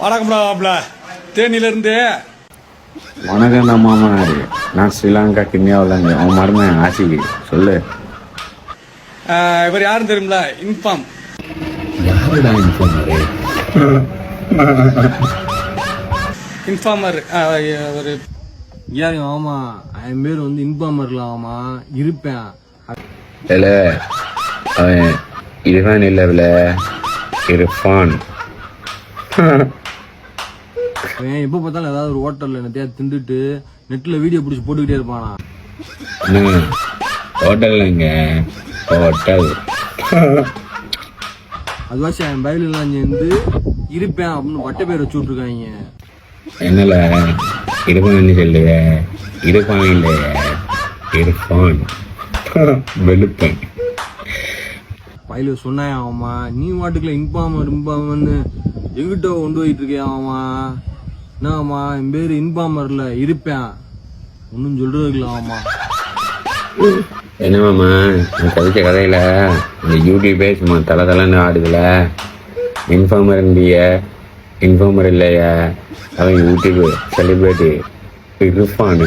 வணக்கம்டாப்ல தேனியிலிருந்து. வணக்கம் தான் மாமனார் நான் ஸ்ரீலங்கா கிண்ணியாவில் அவன் மருமன் ஆசிக்கு. சொல்லு. இவர் யாரும் தெரியுமில இன்ஃபார்ம். யாருடா இன்ஃபார்மரு. இன்ஃபார்மர் ஒரு ஏன் ஆமா. என் பேர் வந்து இன்பாமர்ல ஆமா. இருப்பேன். இல்ல அவன் இரஃபான் இல்லைல்ல இரஃபான். அவன் எப்போ பார்த்தாலும் ஏதாவது ஒரு ஹோட்டல்ல என்னத்தையா திண்டுட்டு நெட்ல வீடியோ பிடிச்சி போட்டுக்கிட்டே இருப்பானா? என்ன ஹோட்டல்லைங்க ஹோட்டல் அதுவாச்சும் என் பயிலெல்லாம் சேர்ந்து இருப்பேன் அப்படின்னு பட்ட பேர் வச்சு விட்ருக்காங்க என்னல? இருப்பான் சொல்லுவ. இருப்பான் இல்லையே? இரஃபான் வெளுப்பன். பயில சொன்னான் ஆமா? நீ வாட்டுக்குள்ள இன்பாமர் இன்பாமர்னு எங்கிட்ட கொண்டு போயிட்டு இருக்கேன் ஆமா? என்னம்மா என் பேர் இன்பாமர்ல இருப்பேன். ஒன்றும் சொல்றதுக்கலாமா ஆமா நான் கவிச்ச கதையில இந்த யூடியூபே சும்மா தலை தலைன்னு ஆடுதுல. இன்ஃபார்மர் இருந்திய இன்ஃபார்மர் இல்லையா. அவன் யூடியூப் செலிபிரிட்டி இருப்பான்னு